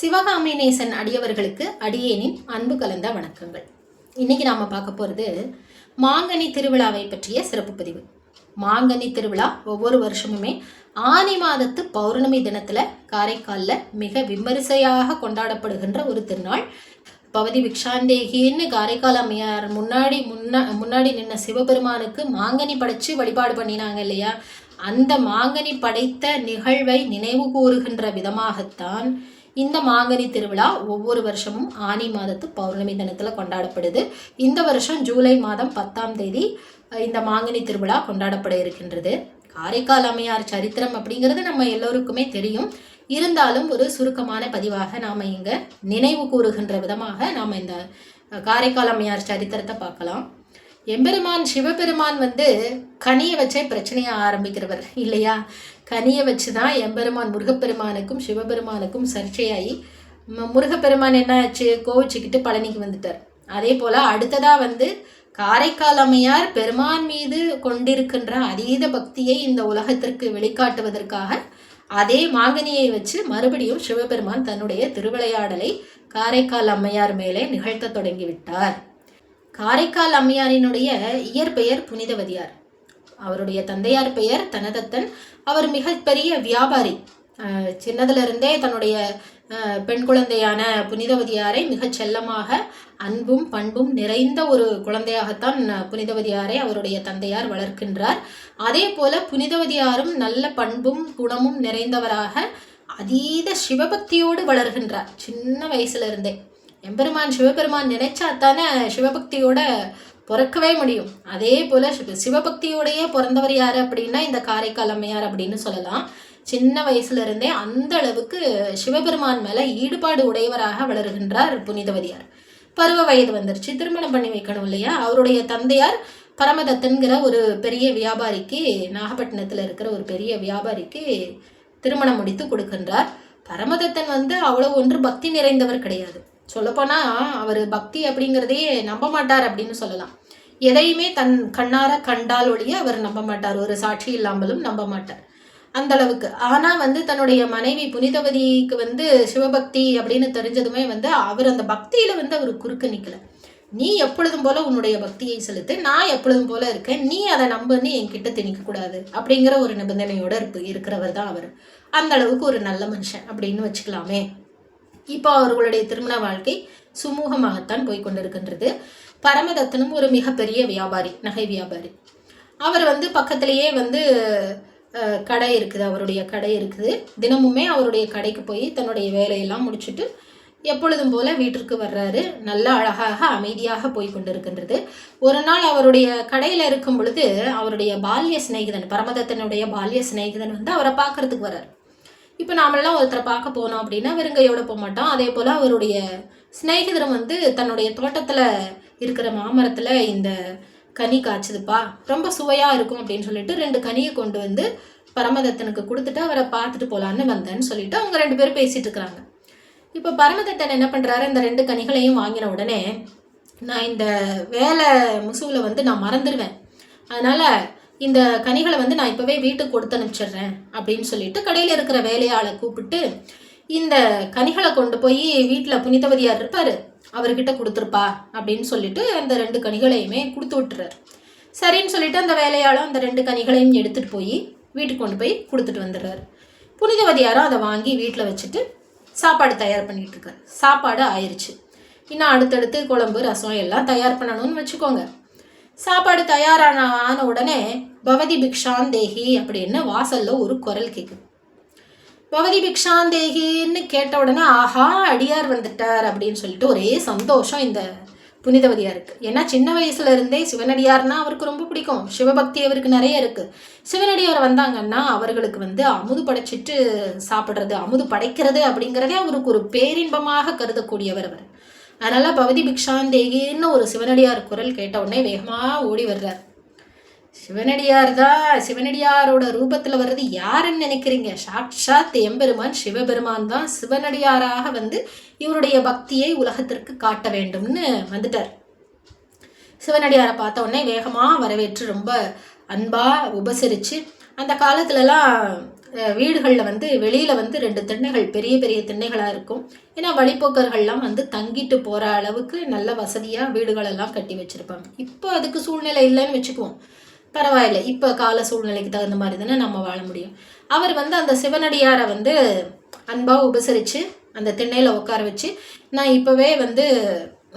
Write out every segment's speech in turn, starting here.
சிவகாமி நேசன் அடியவர்களுக்கு அடியேனின் அன்பு கலந்த வணக்கங்கள். இன்னைக்கு நாம பார்க்க போறது மாங்கனி திருவிழாவை பற்றிய சிறப்பு பதிவு. மாங்கனி திருவிழா ஒவ்வொரு வருஷமுமே ஆனி மாதத்து பௌர்ணமி தினத்துல காரைக்காலில் மிக விமரிசையாக கொண்டாடப்படுகின்ற ஒரு திருநாள். பவதி பிக்ஷாந்தேகின்னு காரைக்கால் அம்மையார் முன்னாடி முன்னா முன்னாடி நின்ன சிவபெருமானுக்கு மாங்கனி படைச்சு வழிபாடு பண்ணினாங்க இல்லையா? அந்த மாங்கனி படைத்த நிகழ்வை நினைவு கூறுகின்ற விதமாகத்தான் இந்த மாங்கனி திருவிழா ஒவ்வொரு வருஷமும் ஆனி மாதத்து பௌர்ணமி தினத்தில் கொண்டாடப்படுது. இந்த வருஷம் ஜூலை மாதம் பத்தாம் தேதி இந்த மாங்கனி திருவிழா கொண்டாடப்பட இருக்கின்றது. காரைக்கால் அம்மையார் சரித்திரம் அப்படிங்கிறது நம்ம எல்லோருக்குமே தெரியும். இருந்தாலும் ஒரு சுருக்கமான பதிவாக நாம் இங்கே நினைவு கூறுகின்ற விதமாக நாம் இந்த காரைக்கால் அம்மையார் சரித்திரத்தை பார்க்கலாம். எம்பெருமான் சிவபெருமான் வந்து கனியை வச்சே பிரச்சனையை ஆரம்பிக்கிறவர் இல்லையா? கனியை வச்சு தான் எம்பெருமான் முருகப்பெருமானுக்கும் சிவபெருமானுக்கும் சர்ச்சையாகி முருகப்பெருமான் என்ன ஆச்சு? கோவிச்சுக்கிட்டு பழனிக்கு வந்துட்டார். அதே போல் அடுத்ததாக வந்து காரைக்கால் அம்மையார் பெருமான் மீது கொண்டிருக்கின்ற அதீத பக்தியை இந்த உலகத்திற்கு வெளிக்காட்டுவதற்காக அதே மாங்கனியை வச்சு மறுபடியும் சிவபெருமான் தன்னுடைய திருவிளையாடலை காரைக்கால் அம்மையார் மேலே நிகழ்த்த தொடங்கிவிட்டார். காரைக்கால் அம்மையாரினுடைய இயற்பெயர் புனிதவதியார். அவருடைய தந்தையார் பெயர் தனதத்தன் அவர் மிகப்பெரிய வியாபாரி. சின்னதிலிருந்தே சின்னதுல இருந்தே தன்னுடைய பெண் குழந்தையான புனிதவதியாரை மிகச் செல்லமாக அன்பும் பண்பும் நிறைந்த ஒரு குழந்தையாகத்தான் புனிதவதியாரை அவருடைய தந்தையார் வளர்க்கின்றார். அதே போல புனிதவதியாரும் நல்ல பண்பும் குணமும் நிறைந்தவராக அதீத சிவபக்தியோடு வளர்கின்றார். சின்ன வயசுல இருந்தே எம்பெருமான் சிவபெருமான் நினைச்சா தானே சிவபக்தியோட பிறக்கவே முடியும். அதே போல் சிவ சிவபக்தியோடையே பிறந்தவர் யார் அப்படின்னா இந்த காரைக்கால் அம்மையார் அப்படின்னு சொல்லலாம். சின்ன வயசுல இருந்தே அந்த அளவுக்கு சிவபெருமான் மேல ஈடுபாடு உடையவராக வளர்கின்றார் புனிதவதியார். பருவ வயது வந்துருச்சு. திருமணம் பண்ணி வைக்கணும் இல்லையா? அவருடைய தந்தையார் பரமதத்தன்கிற ஒரு பெரிய வியாபாரிக்கு நாகப்பட்டினத்தில் இருக்கிற ஒரு பெரிய வியாபாரிக்கு திருமணம் முடித்து கொடுக்கின்றார். பரமதத்தன் வந்து அவ்வளோ ஒன்று பக்தி நிறைந்தவர் கிடையாது. சொல்லப்போனால் அவர் பக்தி அப்படிங்கிறதையே நம்ப மாட்டார் அப்படின்னு சொல்லலாம். எதையுமே தன் கண்ணார கண்டால் ஒழிய அவர் நம்ப மாட்டார். ஒரு சாட்சி இல்லாமலும் நம்ப மாட்டார். அந்த அளவுக்கு. ஆனா வந்து தன்னுடைய மனைவி புனிதவதிக்கு வந்து சிவபக்தி அப்படின்னு தெரிஞ்சதுமே வந்து அவர் அந்த பக்தியில வந்து அவர் குறுக்க நிக்கல. நீ எப்பொழுதும் போல உன்னுடைய பக்தியை செலுத்து நான் எப்பொழுதும் போல இருக்கேன் நீ அதை நம்புன்னு என்கிட்ட திணிக்க கூடாது அப்படிங்கிற ஒரு நிபந்தனையோட இருப்பு இருக்கிறவர் தான் அவர். அந்த அளவுக்கு ஒரு நல்ல மனுஷன் அப்படின்னு வச்சுக்கலாமே. இப்போ அவர்களுடைய திருமண வாழ்க்கை சுமூகமாகத்தான் போய் கொண்டிருக்கின்றது. பரமதத்தனும் ஒரு மிகப்பெரிய வியாபாரி நகை வியாபாரி. அவர் வந்து பக்கத்திலேயே வந்து கடை இருக்குது அவருடைய கடை இருக்குது. தினமுமே அவருடைய கடைக்கு போய் தன்னுடைய வேலையெல்லாம் முடிச்சுட்டு எப்பொழுதும் போல வீட்டிற்கு வர்றாரு. நல்ல அழகாக அமைதியாக போய் கொண்டிருக்கின்றது. ஒரு நாள் அவருடைய கடையில் இருக்கும் பொழுது அவருடைய பால்ய சிநேகிதன் பரமதத்தனுடைய பால்ய சிநேகிதன் வந்து அவரை பார்க்கறதுக்கு வர்றார். இப்போ நாமெல்லாம் ஒருத்தரை பார்க்க போனோம் அப்படின்னா வெறுங்கையோட போக மாட்டோம் அதே போல் அவருடைய சிநேகிதரும் வந்து தன்னுடைய தோட்டத்தில் இருக்கிற மாமரத்தில் இந்த கனி காய்ச்சதுப்பா. ரொம்ப சுவையாக இருக்கும் அப்படின்னு சொல்லிட்டு ரெண்டு கனியை கொண்டு வந்து பரமதத்தனுக்கு கொடுத்துட்டு அவரை பார்த்துட்டு போகலான்னு வந்தேன்னு சொல்லிட்டு அவங்க ரெண்டு பேரும் பேசிகிட்டு இருக்கிறாங்க. இப்போ பரமதத்தன் என்ன பண்ணுறாரு இந்த ரெண்டு கனிகளையும் வாங்கின உடனே நான் இந்த வேலை முசுவில் வந்து நான் மறந்துடுவேன் அதனால் இந்த கனிகளை வந்து நான் இப்போவே வீட்டுக்கு கொடுத்து அனுப்பிச்சிடுறேன் அப்படின்னு சொல்லிட்டு கடையில் இருக்கிற வேலையாளை கூப்பிட்டு இந்த கனிகளை கொண்டு போய் வீட்டில் புனிதவதியார் இருப்பார். அவர்கிட்ட கொடுத்துருப்பா அப்படின்னு சொல்லிட்டு அந்த ரெண்டு கனிகளையுமே கொடுத்து விட்டுறாரு. சரின்னு சொல்லிட்டு அந்த வேலையாளும் அந்த ரெண்டு கனிகளையும் எடுத்துகிட்டு போய் வீட்டுக்கு கொண்டு போய் கொடுத்துட்டு வந்துடுறாரு. புனிதவதியாரும் அதை வாங்கி வீட்டில் வச்சுட்டு சாப்பாடு தயார் பண்ணிகிட்டு இருக்காரு. சாப்பாடு ஆயிடுச்சு இன்னும் அடுத்தடுத்து குழம்பு ரசம் எல்லாம் தயார் பண்ணணும்னு வச்சுக்கோங்க. சாப்பாடு தயாரான ஆன உடனே பவதி பிக்ஷாந்தேகி அப்படின்னு வாசலில் ஒரு குரல் கேட்குது பவதி பிக்ஷாந்தேகின்னு கேட்ட உடனே ஆஹா அடியார் வந்துட்டார் அப்படின்னு சொல்லிட்டு ஒரே சந்தோஷம் இந்த புனிதவதியாருக்கு. ஏன்னா சின்ன வயசுல இருந்தே சிவனடியார்னா அவருக்கு ரொம்ப பிடிக்கும். சிவபக்தி அவருக்கு நிறைய இருக்கு. சிவனடியார் வந்தாங்கன்னா அவர்களுக்கு வந்து அமுது படைச்சிட்டு சாப்பிட்றது அமுது படைக்கிறது அப்படிங்கிறதே அவருக்கு ஒரு பேரின்பமாக கருதக்கூடியவர் அவர். அதனால பவதி பிக்ஷாந்தேகின்னு ஒரு சிவனடியார் குரல் கேட்ட உடனே வேகமாக ஓடி வர்றார். சிவனடியார் தான் சிவனடியாரோட ரூபத்தில் வர்றது யாருன்னு நினைக்கிறீங்க? சாட்சாத் எம்பெருமான் சிவபெருமான் தான் சிவனடியாராக வந்து இவருடைய பக்தியை உலகத்திற்கு காட்ட வேண்டும்னு வந்துட்டார். சிவனடியாரை பார்த்த உடனே வேகமாக வரவேற்று ரொம்ப அன்பாக உபசரித்து அந்த காலத்துலலாம் வீடுகளில் வந்து வெளியில் வந்து ரெண்டு திண்ணைகள் பெரிய பெரிய திண்ணைகளாக இருக்கும். ஏன்னா வழிப்போக்கர்கள்லாம் வந்து தங்கிட்டு போகிற அளவுக்கு நல்ல வசதியாக வீடுகளெல்லாம் கட்டி வச்சுருப்பாங்க. இப்போ அதுக்கு சூழ்நிலை இல்லைன்னு வச்சுக்குவோம். பரவாயில்லை. இப்போ கால சூழ்நிலைக்கு தகுந்த மாதிரி தானே நம்ம வாழ முடியும். அவர் வந்து அந்த சிவனடியாரை வந்து அன்பாக உபசரித்து அந்த திண்ணையில் உட்கார வச்சு நான் இப்போவே வந்து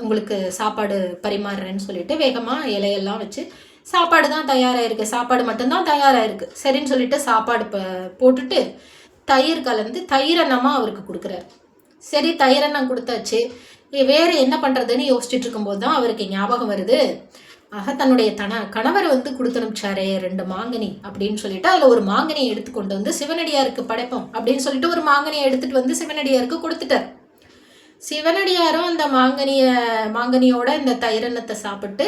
உங்களுக்கு சாப்பாடு பரிமாறுறேன்னு சொல்லிட்டு வேகமாக இலையெல்லாம் வச்சு சாப்பாடு தான் தயாராக இருக்குது சாப்பாடு மட்டும்தான் தயாராக இருக்குது சரின்னு சொல்லிட்டு சாப்பாடு இப்போ போட்டுட்டு தயிர் கலந்து தயிரெண்ணமாக அவருக்கு கொடுக்குறாரு. சரி தயிரெண்ணம் கொடுத்தாச்சு. வேறு என்ன பண்ணுறதுன்னு யோசிச்சுட்டு இருக்கும்போது தான் அவருக்கு ஞாபகம் வருது. ஆக தன்னுடைய தன கணவர் வந்து கொடுத்தனுப்பிச்சாரே ரெண்டு மாங்கனி அப்படின்னு சொல்லிட்டு அதில் ஒரு மாங்கனியை எடுத்து கொண்டு வந்து சிவனடியாருக்கு படைப்போம் அப்படின்னு சொல்லிட்டு ஒரு மாங்கனியை எடுத்துட்டு வந்து சிவனடியாருக்கு கொடுத்துட்டார். சிவனடியாரும் அந்த மாங்கனிய மாங்கனியோட இந்த தைரன்னத்தை சாப்பிட்டு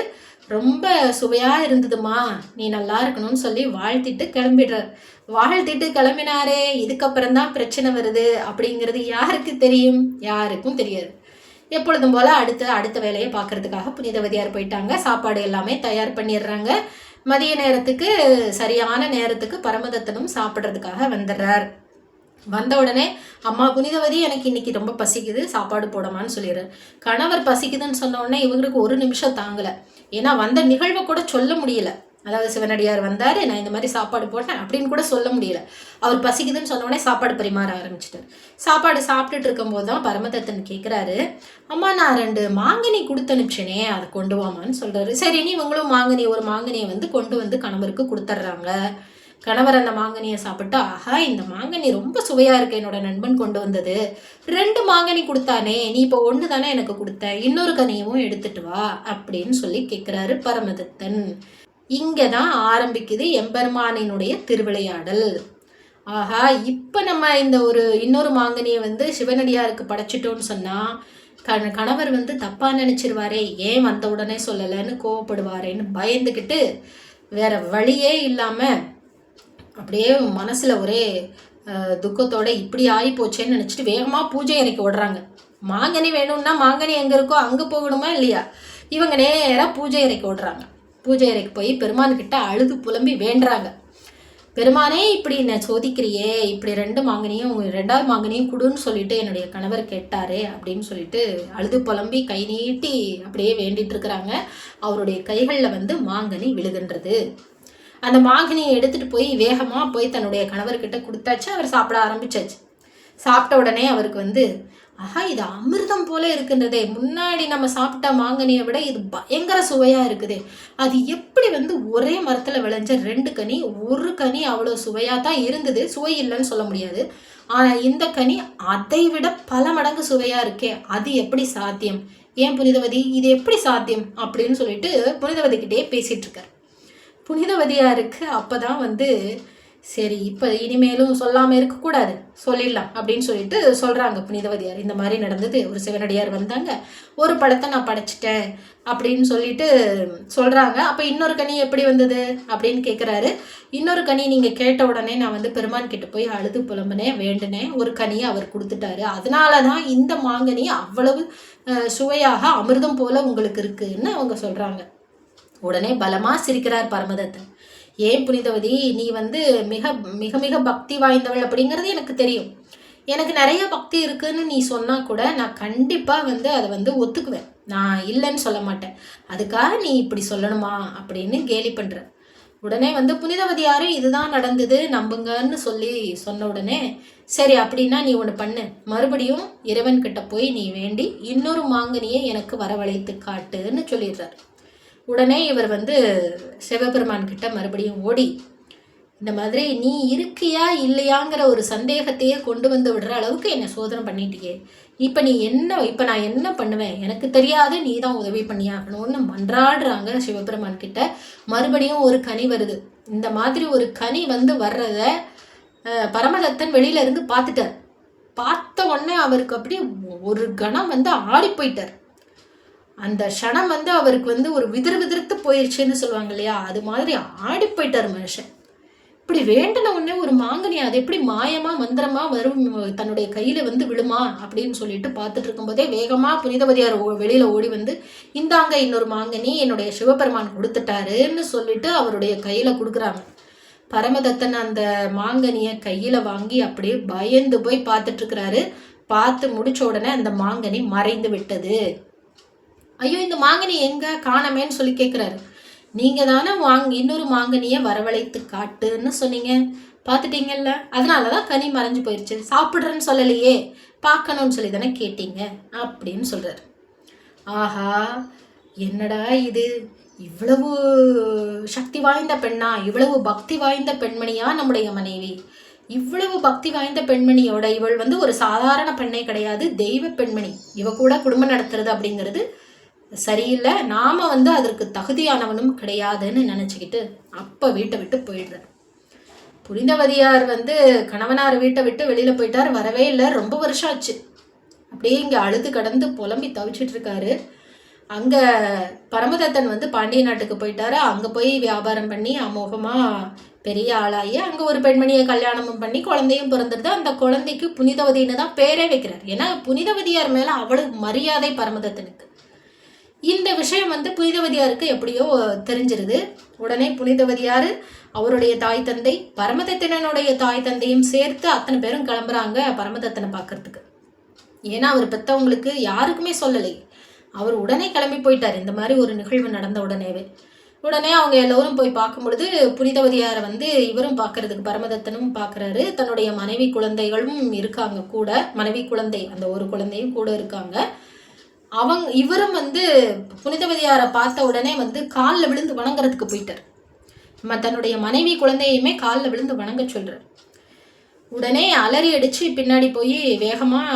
ரொம்ப சுவையாக இருந்ததுமா நீ நல்லா இருக்கணும்னு சொல்லி வாழ்த்திட்டு கிளம்பிடுறார். வாழ்த்திட்டு கிளம்பினாரே இதுக்கப்புறம் தான் பிரச்சனை வருது அப்படிங்கிறது யாருக்கு தெரியும்? யாருக்கும் தெரியாது. எப்பொழுதும் போல் அடுத்த அடுத்த வேலையை பார்க்கறதுக்காக புனிதவதியார் போயிட்டாங்க. சாப்பாடு எல்லாமே தயார் பண்ணிடுறாங்க. மதிய நேரத்துக்கு சரியான நேரத்துக்கு பரமதத்தனும் சாப்பிட்றதுக்காக வந்துடுறார். வந்த உடனே அம்மா புனிதவதி எனக்கு இன்னைக்கு ரொம்ப பசிக்குது. சாப்பாடு போடமான்னு சொல்லிடுறாரு கணவர் பசிக்குதுன்னு சொன்ன உடனே இவங்களுக்கு ஒரு நிமிஷம் தாங்கலை. ஏன்னா வந்த நிகழ்வை கூட சொல்ல முடியல. அதாவது சிவனடியார் வந்தார் நான் இந்த மாதிரி சாப்பாடு போட்டேன் அப்படின்னு கூட சொல்ல முடியல. அவர் பசிக்குதுன்னு சொன்னோடனே சாப்பாடு பரிமாற ஆரம்பிச்சிட்டார். சாப்பாடு சாப்பிட்டுட்டு இருக்கும்போது தான் பரமதத்தன் கேட்குறாரு அம்மா நான் ரெண்டு மாங்கனி கொடுத்து அனுப்பிச்சேனே அதை கொண்டு வாமான்னு சொல்கிறாரு சரி நீ இவங்களும் மாங்கனி ஒரு மாங்கனியை வந்து கொண்டு வந்து கணவருக்கு கொடுத்துட்றாங்க கணவர் அந்த மாங்கனியை சாப்பிட்டு ஆஹா இந்த மாங்கனி ரொம்ப சுவையாக இருக்கு என்னோட நண்பன் கொண்டு வந்தது. ரெண்டு மாங்கனி கொடுத்தானே நீ இப்போ ஒன்று தானே எனக்கு கொடுத்த இன்னொரு கனியவும் எடுத்துட்டு வா அப்படின்னு சொல்லி கேட்குறாரு பரமதத்தன். இங்கே தான் ஆரம்பிக்குது எம்பெருமானினுடைய திருவிளையாடல். ஆஹா இப்போ நம்ம இந்த ஒரு இன்னொரு மாங்கனியை வந்து சிவனடியாருக்கு படைச்சிட்டோம்னு சொன்னால் கண கணவர் வந்து தப்பாக நினச்சிருவாரே ஏன் வந்த உடனே சொல்லலைன்னு கோவப்படுவாரேன்னு பயந்துக்கிட்டு வேற வழியே இல்லாமல் அப்படியே மனசில் ஒரே துக்கத்தோடு துக்கத்தோட இப்படி ஆகி போச்சேன்னு நினச்சிட்டு வேகமாக பூஜை அறைக்கு ஓடுறாங்க. மாங்கனி வேணும்னா மாங்கனி எங்கே இருக்கோ அங்கே போகணுமா இல்லையா? இவங்க நேராக பூஜை அறைக்கு ஓடுறாங்க. பூஜை அறைக்கு போய் பெருமான் கிட்ட அழுது புலம்பி வேண்டுறாங்க. பெருமானே இப்படி என்ன சோதிக்கிறியே? இப்படி ரெண்டு மாங்கனியும் உங்க ரெண்டாவது மாங்கனியும் கொடுன்னு சொல்லிட்டு என்னுடைய கணவர் கேட்டாரே அப்படின்னு சொல்லிட்டு அழுது புலம்பி கை நீட்டி அப்படியே வேண்டிட்டு இருக்கிறாங்க. அவருடைய கைகளில் வந்து மாங்கனி விழுகின்றது. அந்த மாங்கனியை எடுத்துட்டு போய் வேகமாக போய் தன்னுடைய கணவர்கிட்ட கொடுத்தாச்சு. அவர் சாப்பிட ஆரம்பிச்சாச்சு. சாப்பிட்ட உடனே அவருக்கு வந்து ஆஹா இது அமிர்தம் போல இருக்கின்றதே. முன்னாடி நம்ம சாப்பிட்ட மாங்கனியை விட இது பயங்கர சுவையாக இருக்குதே. அது எப்படி வந்து ஒரே மரத்தில் விளைஞ்ச ரெண்டு கனி ஒரு கனி அவ்வளோ சுவையாக தான் இருந்தது. சுவை இல்லைன்னு சொல்ல முடியாது. ஆனால் இந்த கனி அதை விட பல மடங்கு சுவையாக இருக்கே. அது எப்படி சாத்தியம்? ஏன் புனிதவதி? இது எப்படி சாத்தியம்? அப்படின்னு சொல்லிட்டு புனிதவதிக்கிட்டே புனிதவதியாக இருக்குது புனிதவதியாருக்கு அப்பதான் வந்து சரி இப்போ இனிமேலும் சொல்லாமல் இருக்கக்கூடாது. சொல்லிடலாம் அப்படின்னு சொல்லிட்டு சொல்கிறாங்க புனிதவதியார். இந்த மாதிரி நடந்தது ஒரு சிவனடியார் வந்தாங்க. ஒரு படத்தை நான் படைச்சிட்டேன் அப்படின்னு சொல்லிட்டு சொல்கிறாங்க அப்போ இன்னொரு கனி எப்படி வந்தது அப்படின்னு கேட்குறாரு இன்னொரு கனி நீங்கள் கேட்ட உடனே நான் வந்து பெருமான் கிட்ட போய் அழுது புலம்புனேன் வேண்டுனேன். ஒரு கனியை அவர் கொடுத்துட்டாரு. அதனால தான் இந்த மாங்கனி அவ்வளவு சுவையாக அமிர்தம் போல உங்களுக்கு இருக்குன்னு அவங்க சொல்கிறாங்க உடனே பலமாக சிரிக்கிறார் பரமதத்தன். ஏன் புனிதவதி? நீ வந்து மிக மிக மிக பக்தி வாய்ந்தவள் அப்படிங்கிறது எனக்கு தெரியும். எனக்கு நிறைய பக்தி இருக்குன்னு நீ சொன்னால் கூட நான் கண்டிப்பாக வந்து அதை வந்து ஒத்துக்குவேன். நான் இல்லைன்னு சொல்ல மாட்டேன். அதுக்காக நீ இப்படி சொல்லணுமா அப்படின்னு கேலி பண்ணுற உடனே வந்து புனிதவதியாரும் இதுதான் நடந்தது. நம்புங்கன்னு சொல்லி சொன்ன உடனே சரி அப்படின்னா நீ ஒன்று பண்ணு. மறுபடியும் இறைவன்கிட்ட போய் நீ வேண்டி இன்னொரு மாங்கனியை எனக்கு வரவழைத்து காட்டுன்னு சொல்லிடுறாரு. உடனே இவர் வந்து சிவபெருமான் கிட்ட மறுபடியும் ஓடி இந்த மாதிரி நீ இருக்கியா இல்லையாங்கிற ஒரு சந்தேகத்தையே கொண்டு வந்து விடுற அளவுக்கு என்னை சோதனை பண்ணிட்டியே. இப்போ நீ என்ன இப்போ நான் என்ன பண்ணுவேன்? எனக்கு தெரியாது நீ தான் உதவி பண்ணியாகணும்னு மன்றாடுறாங்க சிவபெருமான் கிட்ட. மறுபடியும் ஒரு கனி வருது. இந்த மாதிரி ஒரு கனி வந்து வர்றத பரமதத்தன் வெளியில இருந்து பார்த்துட்டார். பார்த்த உடனே அவருக்கு அப்படியே ஒரு கணம் வந்து ஆடி போயிட்டார். அந்த க்ஷணம் வந்து அவருக்கு வந்து ஒரு விதிர் விதிர்த்து போயிடுச்சுன்னு சொல்லுவாங்க இல்லையா? அது மாதிரி ஆடி போயிட்டார் மனுஷன். இப்படி வேண்டின உடனே ஒரு மாங்கனி அது எப்படி மாயமா மந்திரமா வரும் தன்னுடைய கையில வந்து விழுமா அப்படின்னு சொல்லிட்டு பார்த்துட்டு இருக்கும்போதே வேகமா புனிதவதியார் ஓ- வெளியில ஓடி வந்து இந்தாங்க இன்னொரு மாங்கனி என்னுடைய சிவபெருமான் கொடுத்துட்டாருன்னு சொல்லிட்டு அவருடைய கையில கொடுக்குறாங்க. பரமதத்தன் அந்த மாங்கனிய கையில வாங்கி அப்படியே பயந்து போய் பார்த்துட்டு இருக்கிறாரு. பார்த்து முடிச்ச உடனே அந்த மாங்கனி மறைந்து விட்டது. ஐயோ இந்த மாங்கனி எங்க? காணமேன்னு சொல்லி கேட்குறாரு நீங்க தானே வாங்க இன்னொரு மாங்கனியை வரவழைத்து காட்டுன்னு சொன்னீங்க. பார்த்துட்டீங்கல்ல அதனால தான் கனி மறைஞ்சு போயிடுச்சு சாப்பிட்றேன்னு சொல்லலையே. பார்க்கணும்னு சொல்லி தானே கேட்டீங்க. அப்படின்னு சொல்கிறார் ஆஹா என்னடா இது? இவ்வளவு சக்தி வாய்ந்த பெண்ணா? இவ்வளவு பக்தி வாய்ந்த பெண்மணியா நம்முடைய மனைவி? இவ்வளவு பக்தி வாய்ந்த பெண்மணியோட இவள் வந்து ஒரு சாதாரண பெண்ணே கிடையாது. தெய்வ பெண்மணி. இவ கூட குடும்பம் நடத்துறது அப்படிங்கிறது சரியில்லை நாம் வந்து அதற்கு தகுதியானவனும் கிடையாதுன்னு நினச்சிக்கிட்டு அப்போ வீட்டை விட்டு போயிடுறார் புனிதவதியார் வந்து கணவனார் வீட்டை விட்டு வெளியில் போயிட்டார் வரவே இல்லை ரொம்ப வருஷம் ஆச்சு. அப்படியே இங்கே அழுது கடந்து புலம்பி தவிச்சிட்டு இருக்காரு. அங்கே பரமதத்தன் வந்து பாண்டிய நாட்டுக்கு போயிட்டாரு. அங்கே போய் வியாபாரம் பண்ணி அமோகமாக பெரிய ஆளாகி அங்கே ஒரு பெண்மணியை கல்யாணமும் பண்ணி குழந்தையும் பிறந்துருது. அந்த குழந்தைக்கு புனிதவதின்னு தான் பேரே வைக்கிறார். ஏன்னா புனிதவதியார் மேலே அவ்வளவு மரியாதை பரமதத்தனுக்கு. இந்த விஷயம் வந்து புனிதவதியாருக்கு எப்படியோ தெரிஞ்சிருது. உடனே புனிதவதியார் அவருடைய தாய் தந்தை பரமதத்தனனுடைய தாய் தந்தையும் சேர்த்து அத்தனை பேரும் கிளம்புறாங்க பரமதத்தனை பார்க்கறதுக்கு. ஏன்னா அவர் பெற்றவங்களுக்கு யாருக்குமே சொல்லலை. அவர் உடனே கிளம்பி போயிட்டார். இந்த மாதிரி ஒரு நிகழ்வு நடந்த உடனேவே. உடனே அவங்க எல்லோரும் போய் பார்க்கும் பொழுது புனிதவதியாரை வந்து இவரும் பார்க்கறதுக்கு பரமதத்தனும் பார்க்குறாரு. தன்னுடைய மனைவி குழந்தைகளும் இருக்காங்க கூட மனைவி குழந்தை அந்த ஒரு குழந்தையும் கூட இருக்காங்க. அவங்க இவரும் வந்து புனிதவதியாரை பார்த்த உடனே வந்து காலில் விழுந்து வணங்குறதுக்கு போயிட்டார். தன்னுடைய மனைவி குழந்தையுமே காலில் விழுந்து வணங்க சொல்கிறார் உடனே அலறி அடித்து பின்னாடி போய் வேகமாக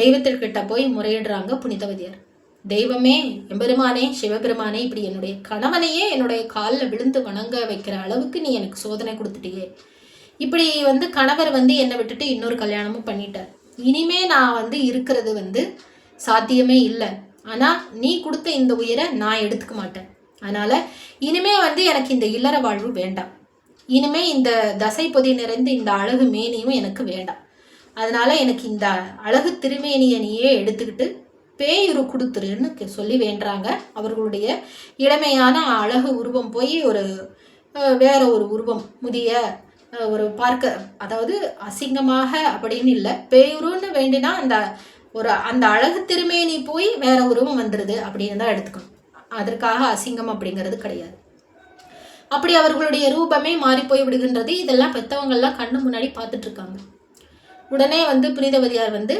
தெய்வத்திற்கிட்ட போய் முறையிடுறாங்க புனிதவதியார். தெய்வமே எம்பெருமானே சிவபெருமானே இப்படி என்னுடைய கணவனையே என்னுடைய காலில் விழுந்து வணங்க வைக்கிற அளவுக்கு நீ எனக்கு சோதனை கொடுத்துட்டியே. இப்படி வந்து கணவர் வந்து என்னை விட்டுட்டு இன்னொரு கல்யாணமும் பண்ணிட்டார். இனிமே நான் வந்து இருக்கிறது வந்து சாத்தியமே இல்லை. ஆனால் நீ கொடுத்த இந்த உயிரை நான் எடுத்துக்க மாட்டேன். அதனால் இனிமே வந்து எனக்கு இந்த இல்லற வாழ்வு வேண்டாம். இனிமே இந்த தசை பொதி நிறைந்த இந்த அழகு மேனியும் எனக்கு வேண்டாம். அதனால் எனக்கு இந்த அழகு திருமேனியனையே எடுத்துக்கிட்டு பேயுரு கொடுத்துருன்னு சொல்லி வேண்டுறாங்க. அவர்களுடைய இளமையான அழகு உருவம் போய் ஒரு வேற ஒரு உருவம் முதிய ஒரு பார்க்க அதாவது அசிங்கமாக அப்படின்னு இல்லை. பேயுருன்னு வேண்டினா அந்த ஒரு அந்த அழகு திருமேனி போய் வேற உருவம் வந்துடுது அப்படின்னு தான் எடுத்துக்கணும். அதற்காக அசிங்கம் அப்படிங்கிறது கிடையாது. அப்படி அவர்களுடைய ரூபமே மாறி போய் விடுகின்றது. இதெல்லாம் பெற்றவங்கள்லாம் கண்ணு முன்னாடி பார்த்துட்டு இருக்காங்க உடனே வந்து புனிதவதியார் வந்து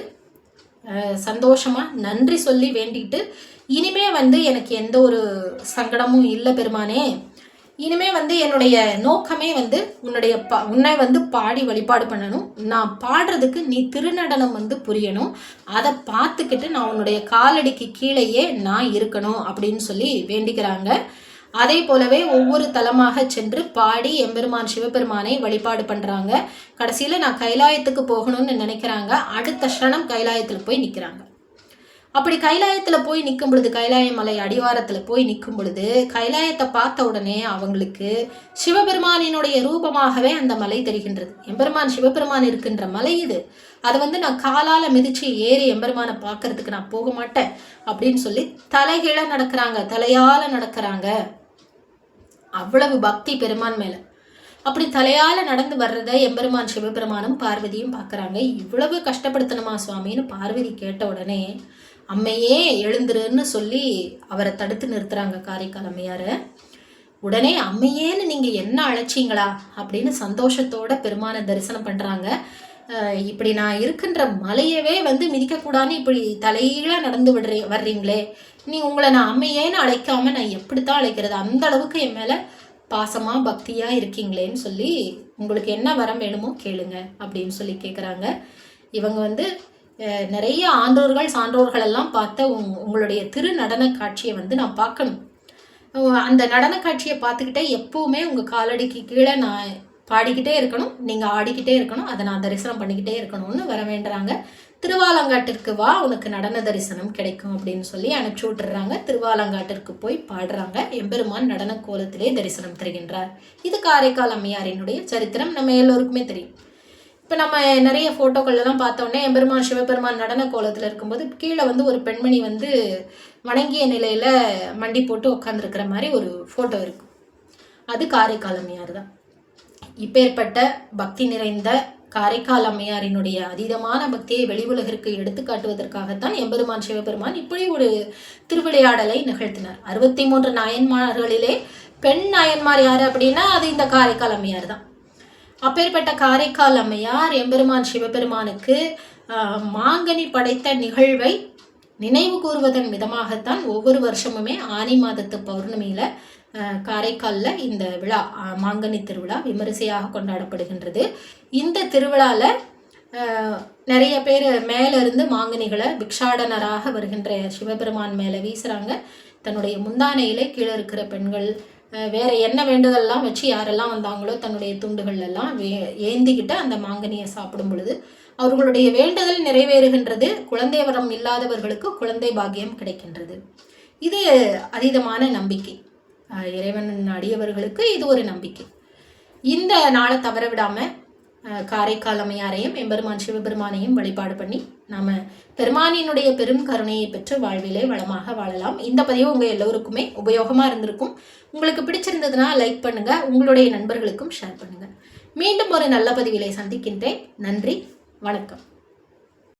சந்தோஷமாக நன்றி சொல்லி வேண்டிட்டு இனிமே வந்து எனக்கு எந்த ஒரு சங்கடமும் இல்லை பெருமானே இனிமே வந்து என்னுடைய நோக்கமே வந்து உன்னுடைய பா உன்னை வந்து பாடி வழிபாடு பண்ணணும். நான் பாடுறதுக்கு நீ திருநடனம் வந்து புரியணும். அதை பார்த்துக்கிட்டு நான் உன்னுடைய காலடிக்கு கீழேயே நான் இருக்கணும் அப்படின்னு சொல்லி வேண்டிக்கிறாங்க. அதே போலவே ஒவ்வொரு தலமாக சென்று பாடி எம்பெருமான் சிவபெருமானை வழிபாடு பண்ணுறாங்க கடைசியில் நான் கைலாயத்துக்கு போகணும்னு நினைக்கிறாங்க. அடுத்த க்ஷணம் கைலாயத்தில் போய் நிற்கிறாங்க அப்படி கைலாயத்தில் போய் நிற்கும் பொழுது கைலாய மலை அடிவாரத்தில் போய் நிற்கும் பொழுது கைலாயத்தை பார்த்த உடனே அவங்களுக்கு சிவபெருமானினுடைய ரூபமாகவே அந்த மலை தெரிகின்றது. எம்பெருமான் சிவபெருமான் இருக்கின்ற மலை இது. அதை வந்து நான் காலால் மிதித்து ஏறி எம்பெருமானை பார்க்கறதுக்கு நான் போக மாட்டேன் அப்படின்னு சொல்லி தலைகீழ நடக்கிறாங்க தலையால் நடக்கிறாங்க. அவ்வளவு பக்தி பெருமான் மேலே. அப்படி தலையால் நடந்து வர்றத எம்பெருமான் சிவபெருமானும் பார்வதியும் பார்க்கறாங்க. இவ்வளவு கஷ்டப்படுத்தணுமா சுவாமின்னு பார்வதி கேட்ட உடனே அம்மையே எழுந்துருன்னு சொல்லி அவரை தடுத்து நிறுத்துறாங்க காரைக்கால் அம்மையாரை. உடனே அம்மையேன்னு நீங்கள் என்ன அழைச்சிங்களா? அப்படின்னு சந்தோஷத்தோட பெருமானை தரிசனம் பண்ணுறாங்க இப்படி நான் இருக்கின்ற மலையவே வந்து மிதிக்கக்கூடாதுன்னு இப்படி தலையில நடந்து விடுறீ வர்றீங்களே. நீ உங்களை நான் அம்மையேன்னு அழைக்காமல் நான் எப்படித்தான் அழைக்கிறது? அந்த அளவுக்கு என் மேலே பாசமாக பக்தியாக இருக்கீங்களேன்னு சொல்லி உங்களுக்கு என்ன வரம் வேணுமோ கேளுங்க அப்படின்னு சொல்லி கேட்குறாங்க இவங்க வந்து நிறைய ஆன்றோர்கள் சான்றோர்கள் எல்லாம் பார்த்த உங்- உங்களுடைய திரு நடன காட்சியை வந்து நான் பார்க்கணும். அந்த நடன காட்சியை பார்த்துக்கிட்டே எப்போவுமே உங்கள் காலடிக்கு கீழே நான் பாடிக்கிட்டே இருக்கணும். நீங்கள் ஆடிக்கிட்டே இருக்கணும். அதை நான் தரிசனம் பண்ணிக்கிட்டே இருக்கணும்னு வர வேண்டுறாங்க. திருவாலங்காட்டிற்கு வா உனக்கு நடன தரிசனம் கிடைக்கும் அப்படின்னு சொல்லி அனுப்பிச்சி விட்டுறாங்க. திருவாலங்காட்டிற்கு போய் பாடுறாங்க. எம்பெருமான் நடன கோலத்திலே தரிசனம் தருகின்றார். இது காரைக்கால் அம்மையாரினுடைய சரித்திரம். நம்ம எல்லோருக்குமே தெரியும். இப்போ நம்ம நிறைய ஃபோட்டோக்கள் எல்லாம் பார்த்தோன்னே எம்பெருமான் சிவபெருமான் நடன கோலத்தில் இருக்கும்போது கீழே வந்து ஒரு பெண்மணி வந்து வணங்கிய நிலையில் மண்டி போட்டு உட்காந்துருக்கிற மாதிரி ஒரு ஃபோட்டோ இருக்கும் அது காரைக்கால் அம்மையார் தான். இப்பேற்பட்ட பக்தி நிறைந்த காரைக்கால் அம்மையாரினுடைய அதீதமான பக்தியை வெளி உலகிற்கு எடுத்து காட்டுவதற்காகத்தான் எம்பெருமான் சிவபெருமான் இப்படி ஒரு திருவிளையாடலை நிகழ்த்தினார். அறுபத்தி மூன்று நாயன்மார்களிலே பெண் நாயன்மார் யார் அப்படின்னா அது இந்த காரைக்கால் அம்மையார் தான். அப்பேற்பட்ட காரைக்கால் அம்மையார் எம்பெருமான் சிவபெருமானுக்கு மாங்கனி படைத்த நிகழ்வை நினைவு கூறுவதன் விதமாகத்தான் ஒவ்வொரு வருஷமுமே ஆனி மாதத்து பௌர்ணமியில காரைக்காலில் இந்த விழா மாங்கனி திருவிழா விமரிசையாக கொண்டாடப்படுகின்றது. இந்த திருவிழாவில் நிறைய பேர் மேலேருந்து மாங்கனிகளை பிக்ஷாடனராக வருகின்ற சிவபெருமான் மேலே வீசுகிறாங்க தன்னுடைய முந்தானையிலே கீழே இருக்கிற பெண்கள் வேற என்ன வேண்டுதல்லாம் வச்சு யாரெல்லாம் வந்தாங்களோ தன்னுடைய துண்டுகள் எல்லாம் வே ஏந்திக்கிட்டு அந்த மாங்கனியை சாப்பிடும் பொழுது அவர்களுடைய வேண்டுதல் நிறைவேறுகின்றது. குழந்தை வரம் இல்லாதவர்களுக்கு குழந்தை பாக்கியம் கிடைக்கின்றது. இது அதீதமான நம்பிக்கை. இறைவன் அடியவர்களுக்கு இது ஒரு நம்பிக்கை. இந்த நாளை தவற விடாமல் காரைக்கால் அம்மையாரையும் எம்பெருமான் சிவபெருமானையும் வழிபாடு பண்ணி நாம பெருமானினுடைய பெரும் கருணையை பெற்று வாழ்விலே வளமாக வாழலாம். இந்த பதிவு உங்க எல்லோருக்குமே உபயோகமா இருந்திருக்கும். உங்களுக்கு பிடிச்சிருந்ததுன்னா லைக் பண்ணுங்க. உங்களுடைய நண்பர்களுக்கும் ஷேர் பண்ணுங்க. மீண்டும் ஒரு நல்ல பதிவிலை சந்திக்கின்றேன். நன்றி. வணக்கம்.